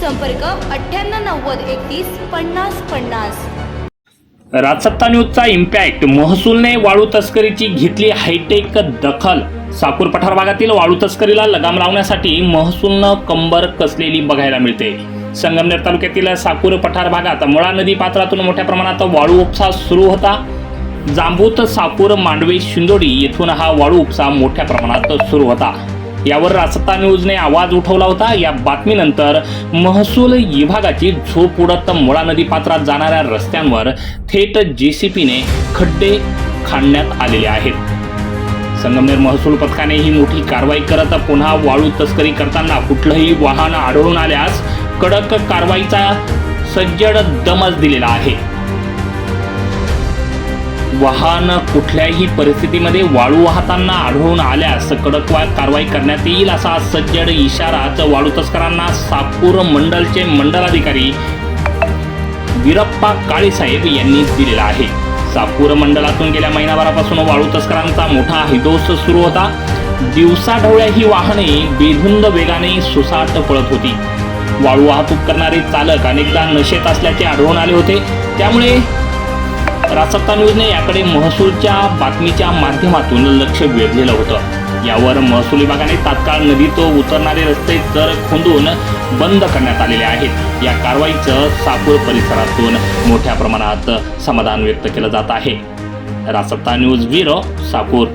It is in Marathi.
संपर्क अठ्ठ्याण्णव नव्वद एकतीस पन्नास पन्नास. राजसत्ता न्यूजचा इम्पॅक्ट. महसूलने वाळू तस्करीची घेतली हायटेक दखल. साकूर पठार भागातील वाळू तस्करीला लगाम लावण्यासाठी महसूलनं कंबर कसलेली बघायला मिळते. संगमनेर तालुक्यातील साकूर पठार भागात मुळा नदी पात्रातून मोठ्या प्रमाणात वाळू उपसा सुरू होता. जांबूत साकूर मांडवे शिंदोडी येथून हा वाळू उपसा मोठ्या प्रमाणात सुरू होता. यावर रासत्ता न्यूजने आवाज उठवला होता. या बातमीनंतर महसूल विभागाची झोप उडत मुळा नदी पात्रात जाणाऱ्या रस्त्यांवर थेट जेसीपीने खड्डे खाणण्यात आलेले आहेत. संगमनेर महसूल पथकाने ही मोठी कारवाई करत पुन्हा वाळू तस्करी करताना कुठलंही वाहन आढळून आल्यास कडक कारवाईचा सज्जड दमच दिलेला आहे. वाहन कुठल्याही परिस्थितीमध्ये वाळू वाहताना आढळून आल्यास कडक कारवाई करण्यात येईल असा सज्जड इशाराच वाळू तस्करांना सापूर मंडलचे मंडलाधिकारी वीरप्पा काळेसाहेब यांनी दिलेला आहे. सापूर मंडलातून गेल्या महिनाभरापासून वाळू तस्करांचा मोठा हिदोस सुरू होता. दिवसाढवळ्या ही वाहने बेधुंद वेगाने सुसाट पळत होती. वाळू वाहतूक करणारे चालक अनेकदा नशेत असल्याचे आढळून आले होते. त्यामुळे राजसत्ता न्यूजने याकडे महसूलच्या बातमीच्या माध्यमातून लक्ष वेधलेलं होतं. यावर महसूल विभागाने तात्काळ नदीत उतरणारे रस्ते तर खोदून बंद करण्यात आलेले आहेत. या कारवाईचं सापूर परिसरातून मोठ्या प्रमाणात समाधान व्यक्त केलं जात आहे. राजसत्ता न्यूज ब्युरो सापूर.